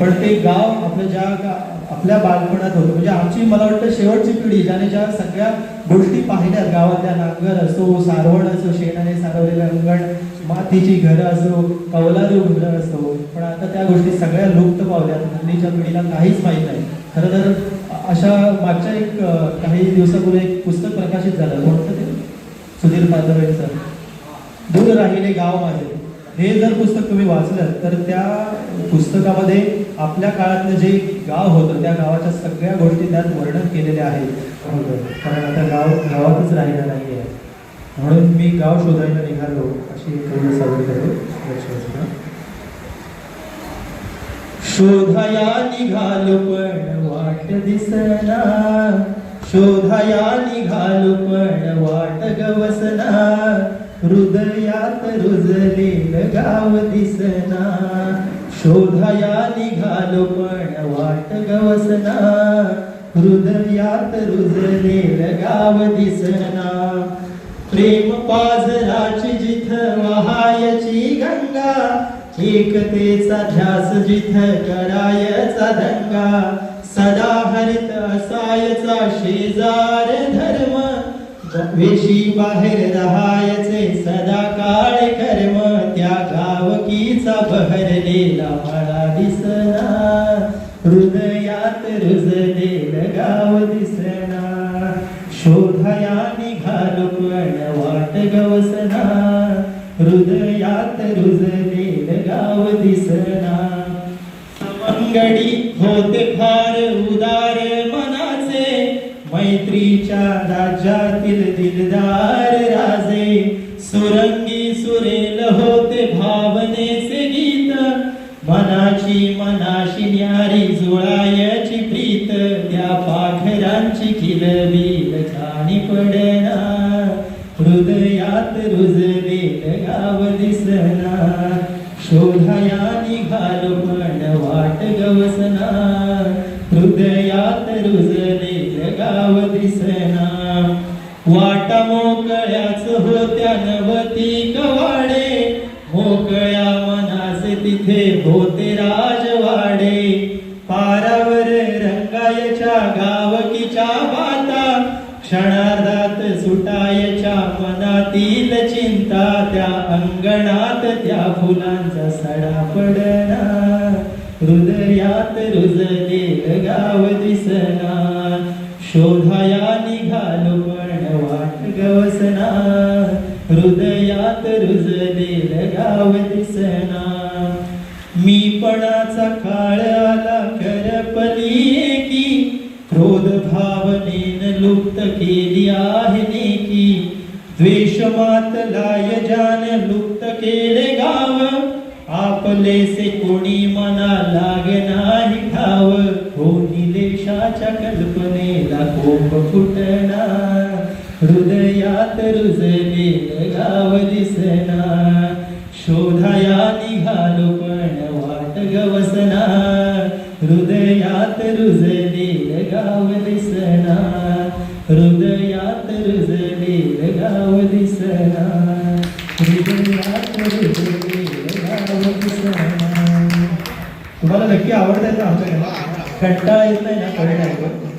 पण ते गाव आपलं ज्या आपल्या बालपणात होतं. म्हणजे आमची मला वाटतं शेवटची पिढी ज्याने ज्या सगळ्या गोष्टी पाहिल्यात गावातल्या नांगर असो सारवण असो शेणाने सारवलेलं अंगण मातीची घरं असो कौलारू घरं असो पण आता त्या गोष्टी सगळ्या लुप्त पावल्यात हल्लीच्या पिढीला काहीच माहीत नाही. खरं तर अशा मागच्या एक काही दिवसापूर्वी एक पुस्तक प्रकाशित झालं. कोणतं ते? सुधीर पातळेंचं दूर राहिले गाव माझे. हे जर पुस्तक तुम्ही वाचलं तर त्या पुस्तकामध्ये आपल्या काळातलं जे गाव होतं त्या गावाच्या सगळ्या गोष्टी त्यात वर्णन केलेल्या आहेत. कारण आता गाव गावातच राहिलं नाही आहे म्हणून मी गाव शोधायला निघालो अशी कविता सादर करतो शोधाया निघालो पण वाट दिसना. शोधाया निघालो पण वाट गवसना. हृदयात रुजलेल गाव दिसना. शोधाया निघालो पण वाट गवसना. हृदयात रुजलेल गाव दिसना. प्रेम पाजराची जिथ वहायची गंगा एकतेचा ध्यास जिथ करायचा दंगा. सदा हरित असायचा शेजार धर विषयी बाहेर राहायचे सदा काळ कर्म त्या गावकीचा बहरलेला मला दिसना हृदयात रुजलेल गाव दिसना शोधया निघालो पण वाट गवसना हृदयात रुजलेल गाव दिसना मंगडी होते मैत्रीच्या राज्यातील दिलदार राजे. सुरंगी सुरेल होते भावनेचे गीत. मनाची मनाशी न्यारी जुळायची प्रीत. त्या पाखरांची किलबिल खाणी पडना हृदयात रुजलेल गाव दिसना शोधाया निघालो पण वाट गवसना हृदयात रुजलेल गाव दिसना वाटा मोकळ्याच होत्या नवती कवाडे. मोकळ्या मनासे तिथे होते राजवाडे. पारावर रंगायच्या गावकीच्या बाता क्षणार्धात सुटायच्या मनातील चिंता त्या अंगणात त्या फुलांचा सडा पडना हृदयात रुजलेल गाव दिसना शोधाया हृदयात रुजलेल गाव दिसना. मी पणाचा काळाला करपली की क्रोध भावनेन लुप्त केली आहे नेकी. द्वेष मातलाय जान लुप्त केले गाव आपलेसे कोणी मना लाग नाही ठाव. कोणी देशाच्या कल्पनेला कोप फुटना हृदयात रुजले गाव दिसना शोधाया निघालो पण वाट गवसना. हृदयात रुजलेल गाव दिसना हृदयात रुजलेल गाव दिसना हृदयात रुजलेल गाव दिसना तुम्हाला नक्की आवडत आहे का? आमच्या कंटाळा येत नाही ना कविता